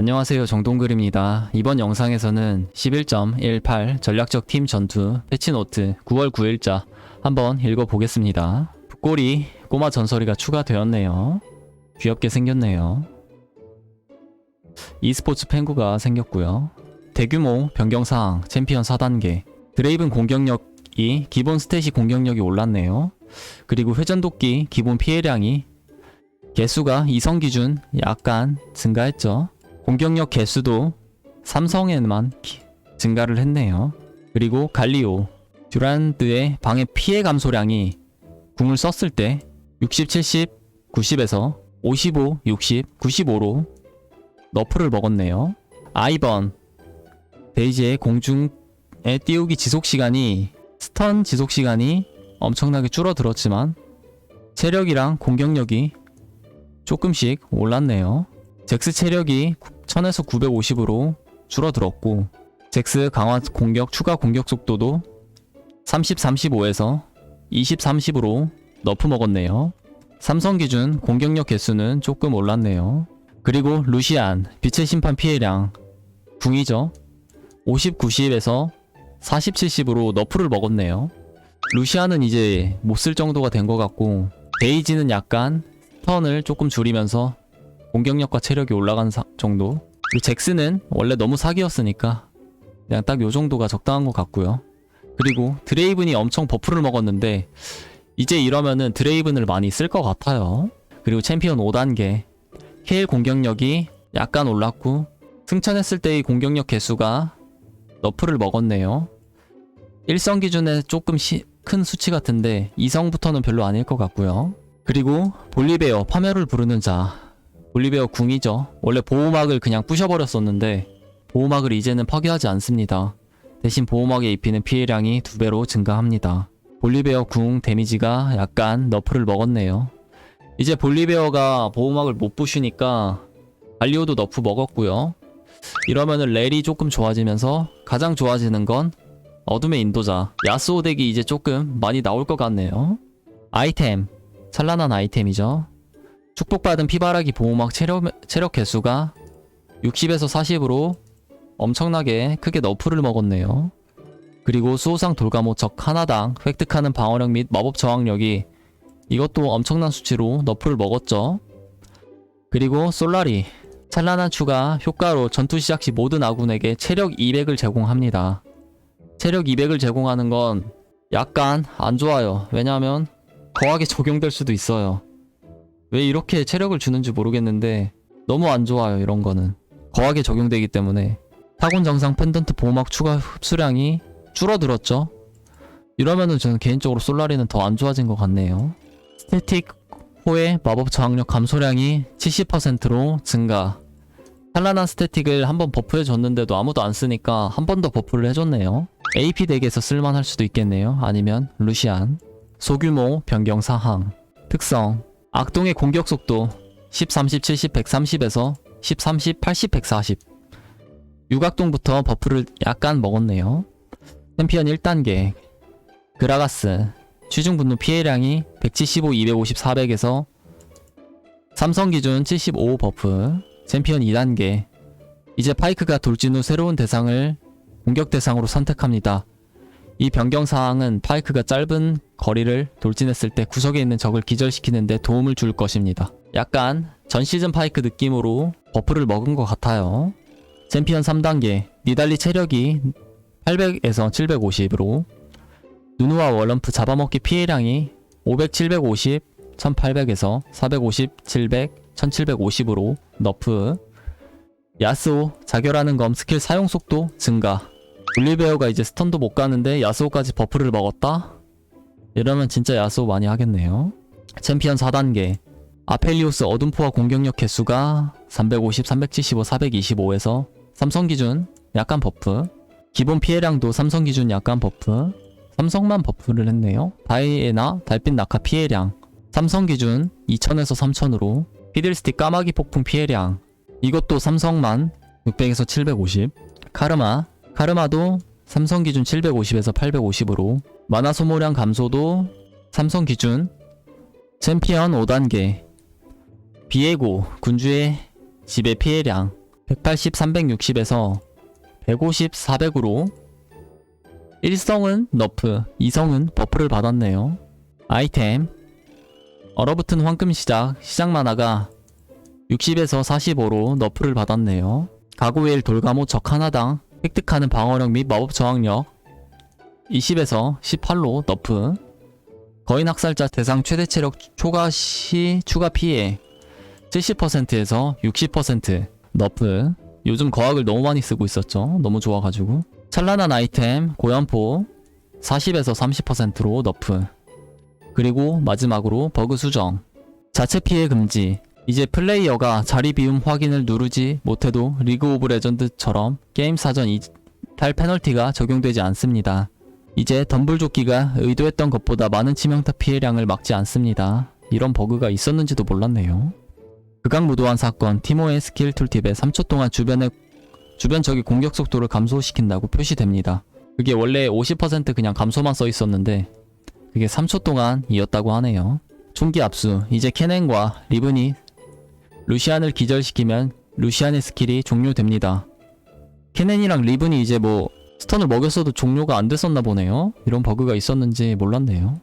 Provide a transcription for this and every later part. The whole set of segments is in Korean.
안녕하세요 정동글입니다. 이번 영상에서는 11.18 전략적 팀 전투 패치노트 9월 9일자 한번 읽어보겠습니다. 북골이 꼬마 전설이가 추가되었네요. 귀엽게 생겼네요. e스포츠 pen구가 생겼고요. 대규모 변경사항 챔피언 4단계 드레이븐 공격력이 기본 스탯이 공격력이 올랐네요. 그리고 회전도끼 기본 피해량이 개수가 이성 기준 약간 증가했죠. 공격력 개수도 삼성에만 기- 증가를 했네요. 그리고 갈리오 듀란드의 방해 피해 감소량이 궁을 썼을 때 60, 70, 90에서 55, 60, 95로 너프를 먹었네요. 아이번 데이지의 공중에 띄우기 지속 시간이 스턴 지속 시간이 엄청나게 줄어들었지만 체력이랑 공격력이 조금씩 올랐네요. 잭스 체력이 1000에서 950으로 줄어들었고 잭스 강화 공격 추가 공격 속도도 30, 35에서 20, 30으로 너프 먹었네요. 삼성 기준 공격력 개수는 조금 올랐네요. 그리고 루시안 빛의 심판 피해량 궁이죠. 50, 90에서 40, 70으로 너프를 먹었네요. 루시안은 이제 못 쓸 정도가 된 것 같고 베이지는 약간 턴을 조금 줄이면서 공격력과 체력이 올라간 사- 정도. 그리고 잭스는 원래 너무 사기였으니까 그냥 딱 요 정도가 적당한 것 같고요. 그리고 드레이븐이 엄청 버프를 먹었는데 이제 이러면은 드레이븐을 많이 쓸 것 같아요. 그리고 챔피언 5단계. 케일 공격력이 약간 올랐고 승천했을 때의 공격력 개수가 너프를 먹었네요. 1성 기준에 조금 시- 큰 수치 같은데 2성부터는 별로 아닐 것 같고요. 그리고 볼리베어 파멸을 부르는 자 볼리베어 궁이죠. 원래 보호막을 그냥 부셔버렸었는데 보호막을 이제는 파괴하지 않습니다. 대신 보호막에 입히는 피해량이 두 배로 증가합니다. 볼리베어 궁 데미지가 약간 너프를 먹었네요. 이제 볼리베어가 보호막을 못 부시니까 갈리오도 너프 먹었고요. 이러면은 렐이 조금 좋아지면서 가장 좋아지는 건 어둠의 인도자 야스오 덱이 이제 조금 많이 나올 것 같네요. 아이템 찬란한 아이템이죠. 축복받은 피바라기 보호막 체력, 체력 개수가 60에서 40으로 엄청나게 크게 너프를 먹었네요. 그리고 수호상 돌가모 적 하나당 획득하는 방어력 및 마법 저항력이 이것도 엄청난 수치로 너프를 먹었죠. 그리고 솔라리 찬란한 추가 효과로 전투 시작 시 모든 아군에게 체력 200을 제공합니다. 체력 200을 제공하는 건 약간 안 좋아요. 왜냐하면 거하게 적용될 수도 있어요. 왜 이렇게 체력을 주는지 모르겠는데 너무 안 좋아요 이런 거는 거하게 적용되기 때문에 타곤 정상 펜던트 보호막 추가 흡수량이 줄어들었죠. 이러면은 저는 개인적으로 솔라리는 더 안 좋아진 것 같네요. 스태틱 호의 마법 저항력 감소량이 70%로 증가. 찬란한 스태틱을 한번 버프해 줬는데도 아무도 안 쓰니까 한 번 더 버프를 해줬네요. AP 덱에서 쓸만할 수도 있겠네요. 아니면 루시안. 소규모 변경 사항 특성 악동의 공격 속도 10, 30, 70, 130에서 10, 30, 80, 140 육악동부터 버프를 약간 먹었네요. 챔피언 1단계. 그라가스. 취중 분노 피해량이 175, 250, 400에서 삼성 기준 75 버프. 챔피언 2단계. 이제 파이크가 돌진 후 새로운 대상을 공격 대상으로 선택합니다 이 변경 사항은 파이크가 짧은 거리를 돌진했을 때 구석에 있는 적을 기절시키는데 도움을 줄 것입니다. 약간 전 시즌 파이크 느낌으로 버프를 먹은 것 같아요. 챔피언 3단계 니달리 체력이 800에서 750으로 누누와 월럼프 잡아먹기 피해량이 500, 750, 1800에서 450, 700, 1750으로 너프 야스오 자결하는 검 스킬 사용 속도 증가 올리베어가 이제 스턴도 못 가는데 야스오까지 버프를 먹었다? 이러면 진짜 야스오 많이 하겠네요. 챔피언 4단계. 아펠리오스 어둠포화 공격력 개수가 350, 375, 425에서 삼성 기준 약간 버프. 기본 피해량도 삼성 기준 약간 버프. 삼성만 버프를 했네요. 다이애나 달빛 낙하 피해량. 삼성 기준 2000에서 3000으로. 피들스틱 까마귀 폭풍 피해량. 이것도 삼성만 600에서 750 카르마 카르마도 삼성 기준 750에서 850으로 만화 소모량 감소도 삼성 기준 챔피언 5단계 비에고 군주의 지배 피해량 180, 360에서 150, 400으로 1성은 너프, 2성은 버프를 받았네요. 아이템 얼어붙은 황금 시작, 시작 만화가 60에서 45로 너프를 받았네요. 가구일 돌가모 적 하나당 획득하는 방어력 및 마법 저항력 20에서 18로 너프. 거인 학살자 대상 최대 체력 초과 시 추가 피해 70%에서 60% 너프. 요즘 거학을 너무 많이 쓰고 있었죠. 너무 좋아가지고. 찬란한 아이템 고연포 40에서 30%로 너프. 그리고 마지막으로 버그 수정. 자체 피해 금지 이제 플레이어가 자리 비움 확인을 누르지 못해도 리그 오브 레전드처럼 게임 사전 이탈 페널티가 적용되지 않습니다. 이제 덤불조끼가 의도했던 것보다 많은 치명타 피해량을 막지 않습니다. 이런 버그가 있었는지도 몰랐네요. 극악무도한 사건 티모의 스킬 툴팁에 3초 동안 주변의 주변 적의 공격 속도를 감소시킨다고 표시됩니다. 그게 원래 50% 그냥 감소만 써 있었는데 그게 3초 동안이었다고 하네요. 총기 압수. 이제 캐넨과 리븐이 루시안을 기절시키면 루시안의 스킬이 종료됩니다. 캐넨이랑 리븐이 이제 뭐 스턴을 먹였어도 종료가 안 됐었나 보네요. 이런 버그가 있었는지 몰랐네요.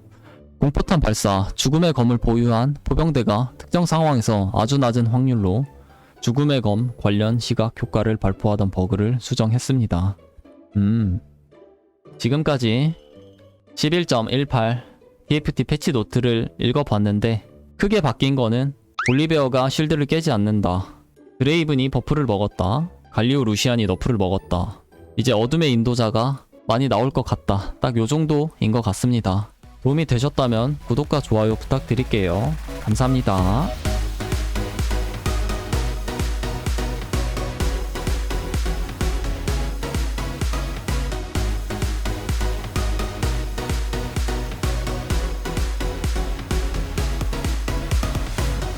공포탄 발사. 죽음의 검을 보유한 포병대가 특정 상황에서 아주 낮은 확률로 죽음의 검 관련 시각 효과를 발표하던 버그를 수정했습니다. 음. 지금까지 11.18 TFT 패치 노트를 읽어봤는데 크게 바뀐 거는 올리베어가 쉴드를 깨지 않는다. 드레이븐이 버프를 먹었다. 갈리오 루시안이 너프를 먹었다. 이제 어둠의 인도자가 많이 나올 것 같다. 딱 요 정도인 것 같습니다. 도움이 되셨다면 구독과 좋아요 부탁드릴게요. 감사합니다.